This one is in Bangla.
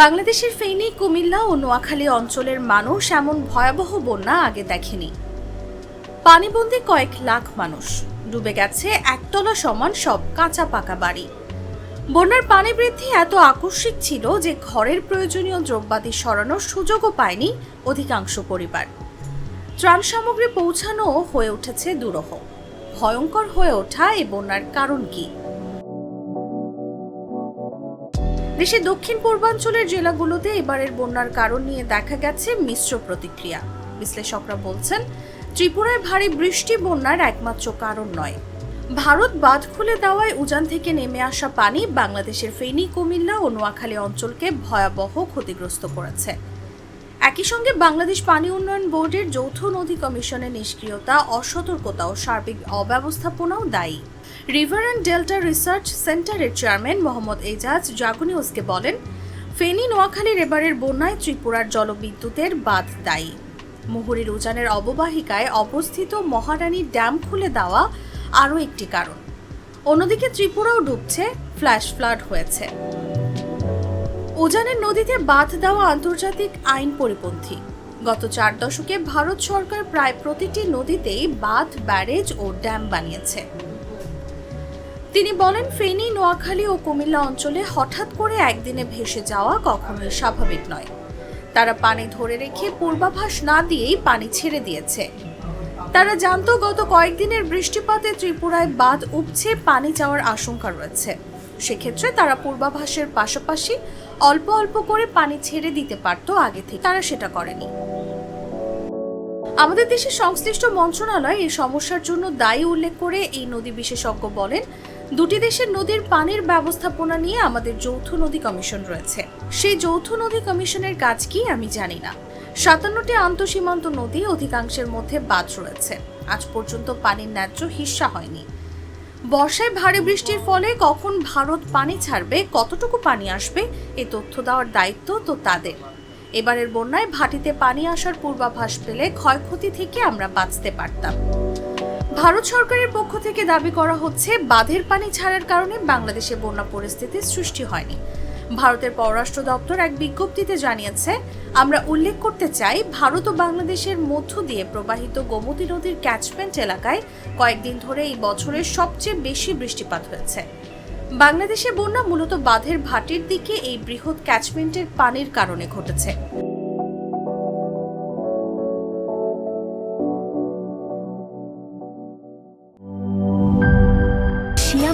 বাংলাদেশের ফেনী, কুমিল্লা ও নোয়াখালী অঞ্চলের মানুষ এমন ভয়াবহ বন্যা আগে দেখেনি। পানিবন্দী কয়েক লাখ মানুষ। ডুবে গেছে একতলা সমান সব কাঁচা পাকা বাড়ি। বন্যার পানি বৃদ্ধি এত আকস্মিক ছিল যে ঘরের প্রয়োজনীয় দ্রব্যাদি সরানোর সুযোগও পায়নি অধিকাংশ পরিবার। ত্রাণ সামগ্রী পৌঁছানো হয়ে উঠেছে দুরূহ। ভয়ঙ্কর হয়ে ওঠা এই বন্যার কারণ কি? দেশের দক্ষিণ পূর্বাঞ্চলের জেলাগুলোতে এবারের বন্যার কারণ নিয়ে দেখা গেছে মিশ্র প্রতিক্রিয়া। বিশ্লেষকরা বলছেন, ত্রিপুরায় ভারী বৃষ্টি বন্যার একমাত্র কারণ নয়। ভারত বাঁধ খুলে দেওয়ায় উজান থেকে নেমে আসা পানি বাংলাদেশের ফেনী, কুমিল্লা ও নোয়াখালী অঞ্চলকে ভয়াবহ ক্ষতিগ্রস্ত করেছে। একই সঙ্গে বাংলাদেশ পানি উন্নয়ন বোর্ডের যৌথ নদী কমিশনের নিষ্ক্রিয়তা, অসতর্কতা ও সার্বিক অব্যবস্থাপনাও দায়ী। রিভার অ্যান্ড ডেল্টা রিসার্চ সেন্টারের চেয়ারম্যান মোহাম্মদ এজাজ জাগুনিউসকে বলেন, ফেনী, নোয়াখালীর এবারের বন্যায় ত্রিপুরার জলবিদ্যুতের বাদ দায়ী। মুহুরীর উজানের অববাহিকায় অবস্থিত মহারানী ড্যাম খুলে দেওয়া আরও একটি কারণ। অন্যদিকে ত্রিপুরাও ডুবছে, ফ্ল্যাশ ফ্লাড হয়েছে। উজানের নদীতে বাঁধ দেওয়া আন্তর্জাতিক আইন পরিপন্থী। গত চার দশকে ভারত সরকার প্রায় প্রতিটি নদীতেই বাঁধ, ব্যারেজ ও ড্যাম বানিয়েছে। তিনি বলেন, ফেনী, নোয়াখালী ও কুমিল্লা অঞ্চলে হঠাৎ করে একদিনে ভেসে যাওয়া কখনোই স্বাভাবিক নয়। তারা পানি ধরে রেখে পূর্বাভাস না দিয়েই পানি ছেড়ে দিয়েছে। তারা জানতো, গত কয়েকদিনের বৃষ্টিপাতে ত্রিপুরায় বাঁধ উপচে পানি যাওয়ার আশঙ্কা রয়েছে। সেক্ষেত্রে তারা পূর্বাভাসের পাশাপাশি অল্প অল্প করে পানি ছেড়ে দিতে পারতো আগে থেকে। তারা সেটা করেনি। আমাদের দেশের সংশ্লিষ্ট মন্ত্রণালয় এই সমস্যার জন্য দায়ী উল্লেখ করে এই নদী বিশেষজ্ঞ বলেন, দুটি দেশের নদীর পানির ব্যবস্থাপনা নিয়ে আমাদের যৌথ নদী কমিশন রয়েছে। সেই যৌথ নদী কমিশনের কাজ কি আমি জানি না। সাতান্নটি আন্তঃসীমান্ত নদী অধিকাংশের মধ্যে বাদ রয়েছে। আজ পর্যন্ত পানির ন্যায্য হিস্সা হয়নি। বর্ষায় ভারী বৃষ্টির ফলে কখন ভারত পানি ছাড়বে, কতটুকু পানি আসবে, এ তথ্য দেওয়ার দায়িত্ব তো তাদের। এবারের বন্যায় ভাটিতে পানি আসার পূর্বাভাস পেলে ক্ষয়ক্ষতি থেকে আমরা বাঁচতে পারতাম। ভারত সরকারের পক্ষ থেকে দাবি করা হচ্ছে, বাঁধের পানি ছাড়ার কারণে বাংলাদেশে বন্যা পরিস্থিতির সৃষ্টি হয়নি। ভারতের পররাষ্ট্র দপ্তর এক বিজ্ঞপ্তিতে জানিয়েছে, আমরা উল্লেখ করতে চাই, ভারত ও বাংলাদেশের মধ্য দিয়ে প্রবাহিত গোমতী নদীর ক্যাচমেন্ট এলাকায় কয়েকদিন ধরে এই বছরের সবচেয়ে বেশি বৃষ্টিপাত হয়েছে। বাংলাদেশে বন্যা মূলত বাঁধের ভাটির দিকে এই বৃহৎ ক্যাচমেন্টের পানির কারণে ঘটেছে।